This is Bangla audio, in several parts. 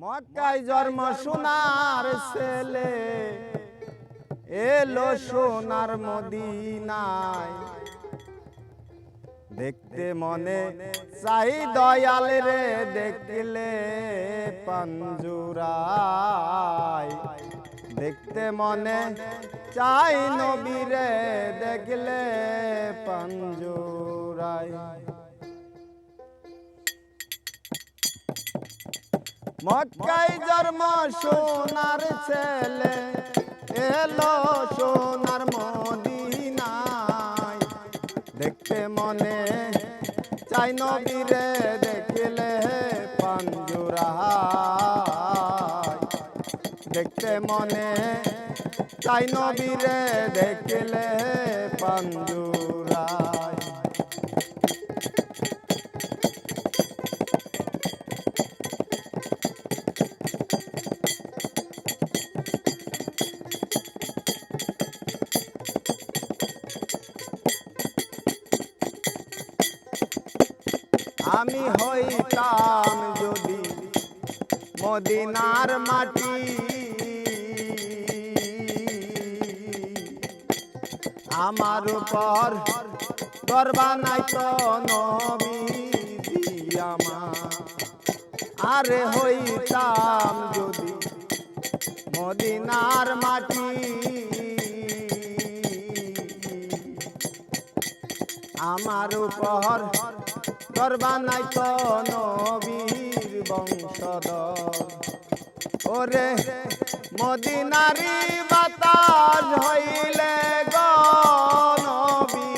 মক্কায় জন্ম সোনার ছেলে। এলো সোনার মদিনায়। দেখতে মনে চাই দয়াল রে দেখলে পাঞ্জুরায়। দেখতে মনে চাই নবীরে দেখলে পাঞ্জুরায়। মক্কাই জন্ম সোনার ছেলে। এলো সোনার মদিনায়। দেখতে মনে চাই নবীরে, দেখলে পাঞ্জুরায়। দেখতে মনে চাই নবীরে, দেখলে পাঞ্জুরায়। আমি হইতাম যদি মদিনার মাটি। আমার উপর নাই তো নবী আমার আরে হইতাম যদি মদিনার মাটি। আমার উপর করবা নাই তো নবীর বংশধর। ওরে মদিনারি বাতাস হইলে গো নবী।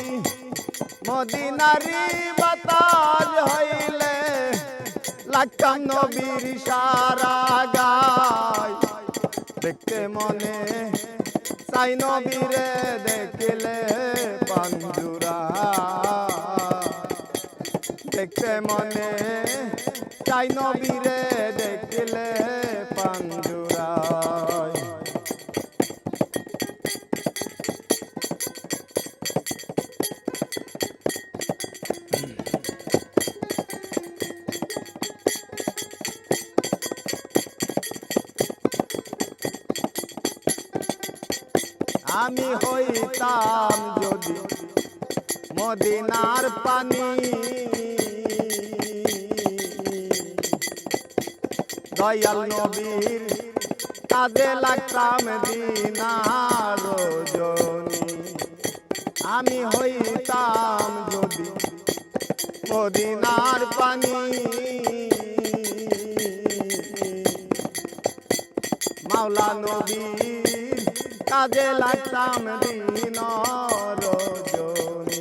মদিনারি বাতাস হইলে লাগাম নবীর সারা গায়। দেখতে মনে চাই নবীরে, দেখলে পাঞ্জুরা। দেখতে মনে। চাই নবীরে দেখলে পাঞ্জুরা আমি হইতাম যদি মদিনার পানি দয়াল নবীর কাজে লাগতাম দিনার রজনী আমি হইতাম যদি মদিনার পানি। মাওলা নবীর কাজে লাগতাম দিন রজনী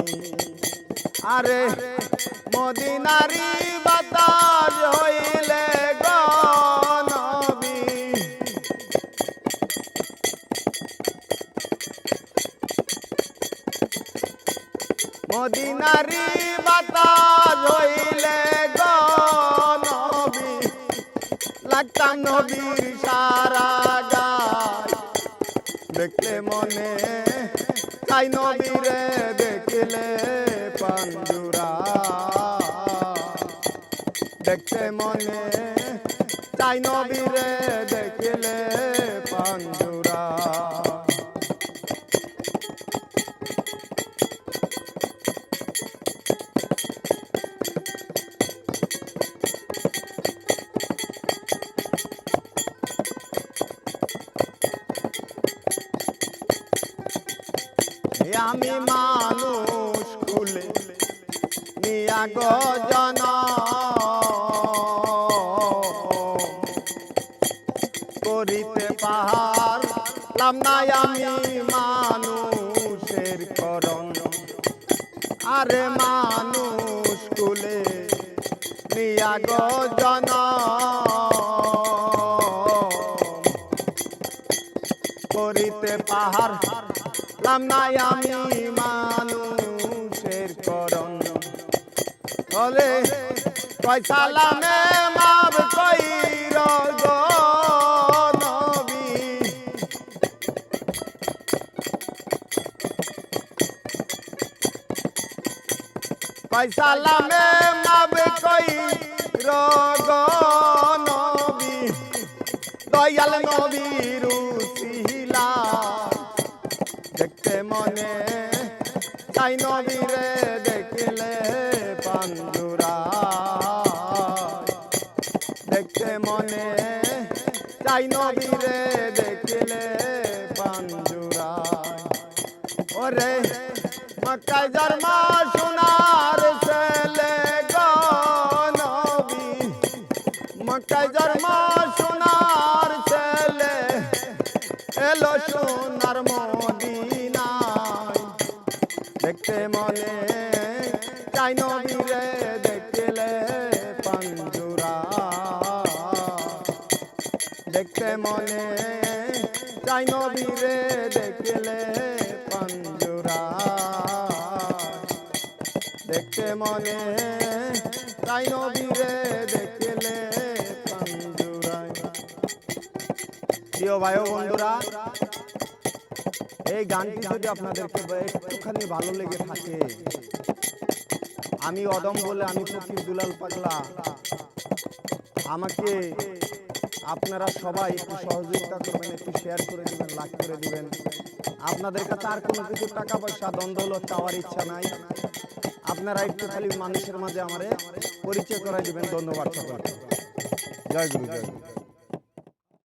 আরে মদিনারি বাতাস হইলে। মদিনারি বাতাস হইলে নবী লাগতাম নবীর সারা গায়। দেখলে মনে চাই নবীরে দেখলে পাঞ্জুরা। দেখতে মনে চাই নবীরে দেখলে পাঞ্জুরা। আমি মানুষ খুলে নিয়া গো জন করিতে পাহাড় লাম নাই আমি মানুষের করণ। আরে মানুষ কুলে নিয়া গো জন করিতে পাহাড় লাম নাই আমি মানুষের করণ। বলে কয় সালামে মাপ কই গো নবী। কয় সালামে মাপ কই গো নবী। দয়াল উসিলা দেখতে মনে, তাই নবীরে দেখলে পাঞ্জুরা দেখতে মনে, তাই নবীরে দেখলে পাঞ্জুরা ওরে, মক্কায় জন্মা সোনার মনে চাই নবীরে দেখলে পাঞ্জুরা। দেখতে মনে চাই নবীরে দেখলে পাঞ্জুরা। দেখতে মনে চাই নবীরে দেখলে পাঞ্জুরায় প্রিয় ভাই বন্ধুরা এই গানটি যদি আপনাদেরকে একটুখানি ভালো লেগে থাকে, আমি অদম বলে আমি ফকির দুলাল পাগলা। আমাকে আপনারা সবাই একটু সহযোগিতা করবেন, একটু শেয়ার করে দিবেন লাইক করে দিবেন। আপনাদের কাছে আর কোনো কিছু টাকা পয়সা, দ্বন্দ্ব চাওয়ার ইচ্ছা নাই। আপনারা একটু খালি মানুষের মাঝে আমারে পরিচয় করাই দিবেন। ধন্যবাদ সকলকে জয় গুরু, জয়